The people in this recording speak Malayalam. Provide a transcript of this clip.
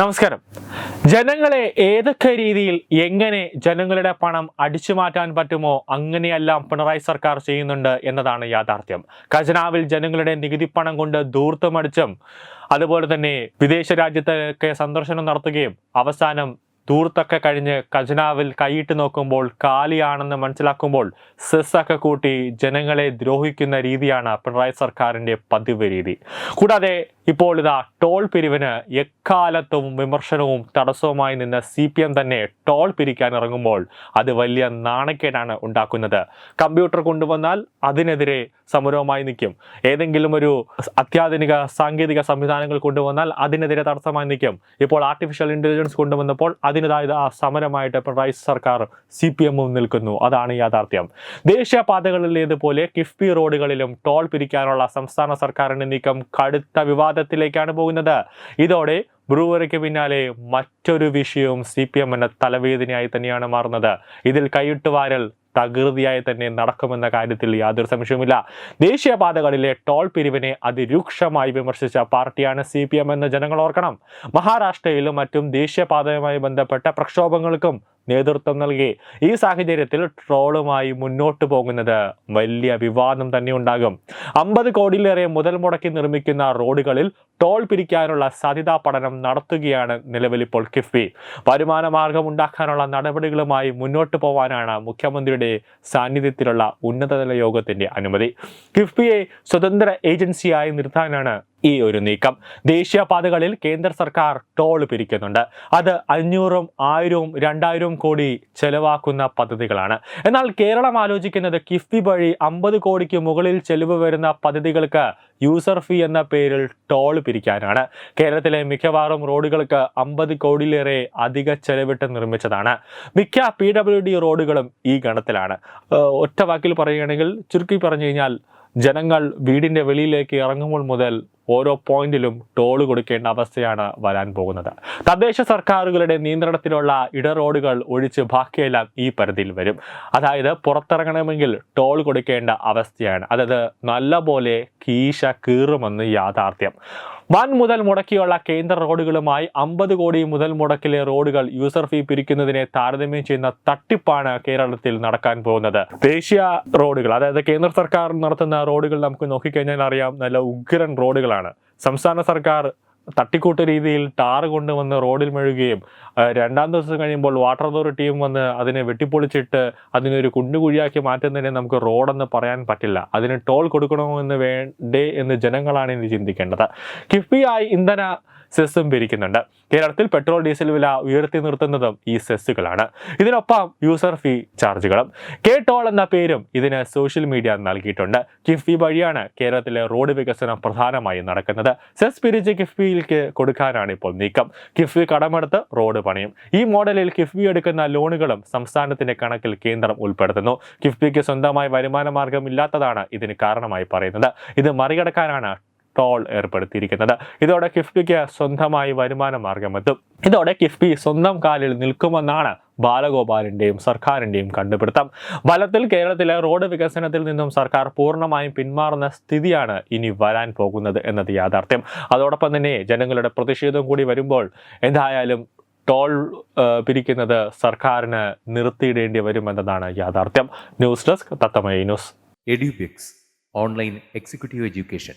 നമസ്കാരം. ജനങ്ങളെ ഏതൊക്കെ രീതിയിൽ എങ്ങനെ ജനങ്ങളുടെ പണം അടിച്ചു മാറ്റാൻ പറ്റുമോ അങ്ങനെയെല്ലാം പിണറായി സർക്കാർ ചെയ്യുന്നുണ്ട് എന്നതാണ് യാഥാർത്ഥ്യം. ഖജനാവിൽ ജനങ്ങളുടെ നികുതി പണം കൊണ്ട് ദൂർത്തമടിച്ചും അതുപോലെ തന്നെ വിദേശ രാജ്യത്തൊക്കെ സന്ദർശനം നടത്തുകയും അവസാനം ദൂർത്തൊക്കെ കഴിഞ്ഞ് ഖജനാവിൽ കൈയിട്ട് നോക്കുമ്പോൾ കാലിയാണെന്ന് മനസ്സിലാക്കുമ്പോൾ സെസ്സൊക്കെ കൂട്ടി ജനങ്ങളെ ദ്രോഹിക്കുന്ന രീതിയാണ് പിണറായി സർക്കാരിന്റെ പതിവ് രീതി. കൂടാതെ ഇപ്പോൾ ഇതാ ടോൾ പിരിവിന് എക്കാലത്തും വിമർശനവും തടസ്സവുമായി നിന്ന് സി പി എം തന്നെ ടോൾ പിരിക്കാൻ ഇറങ്ങുമ്പോൾ അത് വലിയ നാണക്കേടാണ് ഉണ്ടാക്കുന്നത്. കമ്പ്യൂട്ടർ കൊണ്ടുവന്നാൽ അതിനെതിരെ സമരവുമായി നിൽക്കും. ഏതെങ്കിലും ഒരു അത്യാധുനിക സാങ്കേതിക സംവിധാനങ്ങൾ കൊണ്ടുവന്നാൽ അതിനെതിരെ തടസ്സമായി നിൽക്കും. ഇപ്പോൾ ആർട്ടിഫിഷ്യൽ ഇന്റലിജൻസ് കൊണ്ടുവന്നപ്പോൾ അതിനതായത് ആ സമരമായിട്ട് പിണറായി സർക്കാർ സി പി എമ്മും നിൽക്കുന്നു. അതാണ് യാഥാർത്ഥ്യം. ദേശീയപാതകളിലേതുപോലെ കിഫ്ബി റോഡുകളിലും ടോൾ പിരിക്കാനുള്ള സംസ്ഥാന സർക്കാരിന്റെ നീക്കം കടുത്ത വിവാദത്തിലേക്കാണ് പോകുന്നത്. ഇതോടെ ബ്രൂവറിക്ക് പിന്നാലെ മറ്റൊരു വിഷയവും സി പി എമ്മിന് തലവേദനയായി തന്നെയാണ് മാറുന്നത്. ഇതിൽ കൈയിട്ട് വാരൽ തകൃതിയായി തന്നെ നടക്കുമെന്ന കാര്യത്തിൽ യാതൊരു സംശയവുമില്ല. ദേശീയപാതകളിലെ ടോൾ പിരിവിനെ അതിരൂക്ഷമായി വിമർശിച്ച പാർട്ടിയാണ് സി പി എം എന്ന് ജനങ്ങൾ ഓർക്കണം. മഹാരാഷ്ട്രയിലും മറ്റും ദേശീയപാതയുമായി ബന്ധപ്പെട്ട പ്രക്ഷോഭങ്ങൾക്കും നേതൃത്വം നൽകി. ഈ സാഹചര്യത്തിൽ ട്രോളുമായി മുന്നോട്ട് പോകുന്നത് വലിയ വിവാദം തന്നെ ഉണ്ടാകും. അമ്പത് കോടിയിലേറെ മുതൽ മുടക്കി നിർമ്മിക്കുന്ന റോഡുകളിൽ ടോൾ പിരിക്കാനുള്ള സാധ്യതാ പഠനം നടത്തുകയാണ് നിലവിൽ ഇപ്പോൾ കിഫ്ബി. വരുമാന മാർഗം ഉണ്ടാക്കാനുള്ള നടപടികളുമായി മുന്നോട്ട് പോവാനാണ് മുഖ്യമന്ത്രിയുടെ സാന്നിധ്യത്തിലുള്ള ഉന്നതതല യോഗത്തിന്റെ അനുമതി. കിഫ്ബിയെ സ്വതന്ത്ര ഏജൻസിയായി നിർത്താനാണ് ഈ ഒരു നീക്കം. ദേശീയപാതകളിൽ കേന്ദ്ര സർക്കാർ ടോൾ പിരിക്കുന്നുണ്ട്. അത് അഞ്ഞൂറും ആയിരവും രണ്ടായിരവും കോടി ചെലവാക്കുന്ന പദ്ധതികളാണ്. എന്നാൽ കേരളം ആലോചിക്കുന്നത് കിഫ്ബി വഴി അമ്പത് കോടിക്ക് മുകളിൽ ചെലവ് വരുന്ന പദ്ധതികൾക്ക് യൂസർ ഫീ എന്ന പേരിൽ ടോൾ പിരിക്കാനാണ്. കേരളത്തിലെ മിക്കവാറും റോഡുകൾക്ക് അമ്പത് കോടിയിലേറെ അധിക ചെലവിട്ട് നിർമ്മിച്ചതാണ്. മിക്ക പി ഡബ്ല്യു ഡി റോഡുകളും ഈ ഗണത്തിലാണ്. ഒറ്റ വാക്കിൽ പറയുകയാണെങ്കിൽ ചുരുക്കി പറഞ്ഞു കഴിഞ്ഞാൽ ജനങ്ങൾ വീടിന്റെ വെളിയിലേക്ക് ഇറങ്ങുമ്പോൾ മുതൽ ഓരോ പോയിന്റിലും ടോൾ കൊടുക്കേണ്ട അവസ്ഥയാണ് വരാൻ പോകുന്നത്. തദ്ദേശ സർക്കാരുകളുടെ നിയന്ത്രണത്തിലുള്ള ഇടറോഡുകൾ ഒഴിച്ച് ബാക്കിയെല്ലാം ഈ പരിധിയിൽ വരും. അതായത് പുറത്തിറങ്ങണമെങ്കിൽ ടോൾ കൊടുക്കേണ്ട അവസ്ഥയാണ്. അതായത് നല്ലപോലെ കീശ കീറുമെന്ന് യാഥാർത്ഥ്യം. വൻ മുതൽ മുടക്കിയുള്ള കേന്ദ്ര റോഡുകളുമായി അമ്പത് കോടി മുതൽ മുടക്കിലെ റോഡുകൾ യൂസർ ഫീ പിരിക്കുന്നതിനെ താരതമ്യം ചെയ്യുന്ന തട്ടിപ്പാണ് കേരളത്തിൽ നടക്കാൻ പോകുന്നത്. ദേശീയ റോഡുകൾ അതായത് കേന്ദ്ര സർക്കാർ നടത്തുന്ന റോഡുകൾ നമുക്ക് നോക്കിക്കഴിഞ്ഞാൽ അറിയാം നല്ല ഉഗ്രൻ റോഡുകളാണ്. സംസ്ഥാന സർക്കാർ തട്ടിക്കൂട്ട് രീതിയിൽ ടാറ് കൊണ്ടുവന്ന് റോഡിൽ മെഴുകുകയും രണ്ടാം ദിവസം കഴിയുമ്പോൾ വാട്ടർ അതോറിറ്റിയും വന്ന് അതിനെ വെട്ടിപ്പൊളിച്ചിട്ട് അതിനൊരു കുണ്ടുകുഴിയാക്കി മാറ്റുന്നതിനെ നമുക്ക് റോഡെന്ന് പറയാൻ പറ്റില്ല. അതിന് ടോൾ കൊടുക്കണമെന്ന് വേണ്ടേ എന്ന് ജനങ്ങളാണ് ഇനി ചിന്തിക്കേണ്ടത്. കിഫ്ബിയായി ഇന്ധന സെസ്സും പിരിക്കുന്നുണ്ട്. കേരളത്തിൽ പെട്രോൾ ഡീസൽ വില ഉയർത്തി നിർത്തുന്നതും ഈ സെസ്സുകളാണ്. ഇതിനൊപ്പം യൂസർ ഫീ ചാർജുകളും. കെ ടോൾ എന്ന പേരും ഇതിന് സോഷ്യൽ മീഡിയ നൽകിയിട്ടുണ്ട്. കിഫ്ബി വഴിയാണ് കേരളത്തിലെ റോഡ് വികസനം പ്രധാനമായും നടക്കുന്നത്. സെസ് പിരിച്ച് കിഫ്ബിയിലേക്ക് കൊടുക്കാനാണ് ഇപ്പോൾ നീക്കം. കിഫ്ബി കടമെടുത്ത് റോഡ് പണിയും. ഈ മോഡലിൽ കിഫ്ബി എടുക്കുന്ന ലോണുകളും സംസ്ഥാനത്തിന്റെ കണക്കിൽ കേന്ദ്രം ഉൾപ്പെടുത്തുന്നു. കിഫ്ബിക്ക് സ്വന്തമായി വരുമാന മാർഗം ഇല്ലാത്തതാണ് ഇതിന് കാരണമായി പറയുന്നത്. ഇത് മറികടക്കാനാണ് ടോൾ ഏർപ്പെടുത്തിയിരിക്കുന്നത്. ഇതോടെ കിഫ്ബിക്ക് സ്വന്തമായി വരുമാന മാർഗമെത്തും ഇതോടെ കിഫ്ബി സ്വന്തം കാലിൽ നിൽക്കുമെന്നാണ് ബാലഗോപാലിന്റെയും സർക്കാരിന്റെയും കണ്ടുപിടുത്തം. ഫലത്തിൽ കേരളത്തിലെ റോഡ് വികസനത്തിൽ നിന്നും സർക്കാർ പൂർണമായും പിന്മാറുന്ന സ്ഥിതിയാണ് ഇനി വരാൻ പോകുന്നത് എന്നത് യാഥാർത്ഥ്യം. അതോടൊപ്പം തന്നെ ജനങ്ങളുടെ പ്രതിഷേധം കൂടി വരുമ്പോൾ എന്തായാലും ടോൾ പിരിക്കുന്നത് സർക്കാരിന് നിർത്തിയിടേണ്ടി വരുമെന്നതാണ് യാഥാർത്ഥ്യം. News desk തത്തമയ news. Edubix online executive education.